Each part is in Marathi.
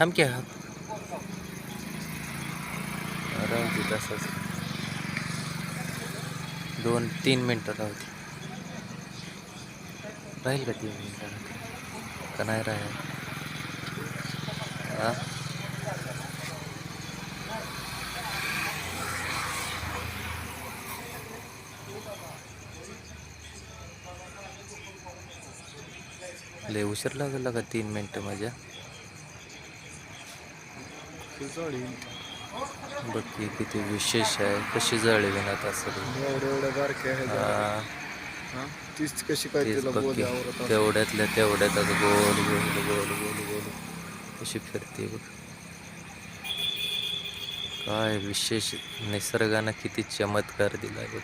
थांब की हा? राहू दोन तीन मिनटं राहू दे राहील का तीन मिनटं का नाही राहील हा। लय उशीर तीन मिनटं माझ्या बघ किती विशेष आहे. कशी जळली ना असं? तीच कशी काय. तेवढ्यातल्या तेवढ्यातच गोल गोल गोल गोल गोल. कशी फिरते बघ. काय विशेष. निसर्गानं किती चमत्कार दिलाय बघ.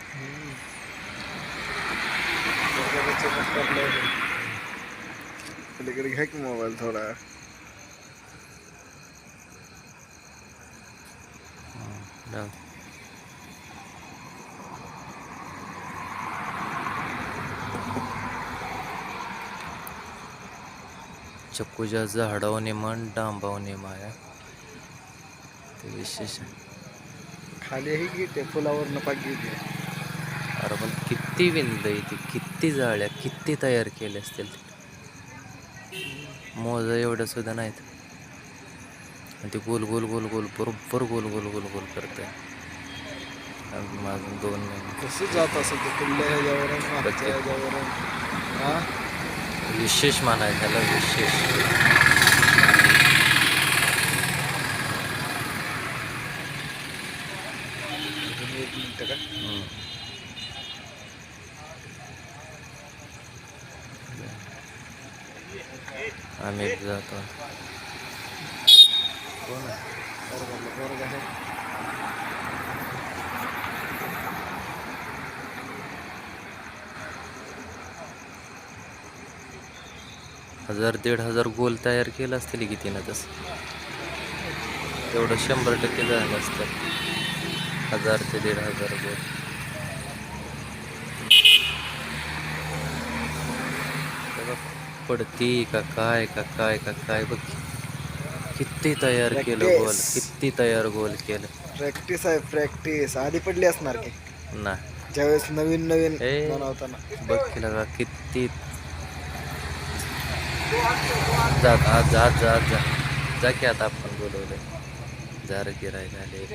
चमत्कार मोबाईल थोडा. जाऊ. चक्कूच्या झाडावने मन डांबावने माया ते विशेष. खाली आहे की ते फुलावर पाक गेली अरे पण किती विंदई ती किती जाळ्या किती तयार केल्या असतील मोज एवढ्या सुद्धा नाहीत आणि ते गोल गोल गोल गोल बरोबर गोल गोल गोल गोल करते. माझून दोन मिनिट कसं जात असेल ते? किल्ल्या ह्याच्यावरून हा? विशेष मानाय त्याला विशेष. आम्ही जातो. कोण आहे? आहे हजार दीड हजार गोल तयार केलं असतील की ना तसं? तेवढं शंभर टक्के झालं असतं. हजार ते दीड हजार गोल. पडती का काय का काय का काय बघ. किती तयार केलं गोल Practice. किती तयार गोल केलं. प्रॅक्टिस आहे प्रॅक्टिस आधी पडली असणार की? नाही ज्यावेळेस नवीन नवीन ए. बनवताना. बघ केलं का किती. जा आज जा जा जा. जा की आता आपण बोलवलंय. जा रे गिराय झाले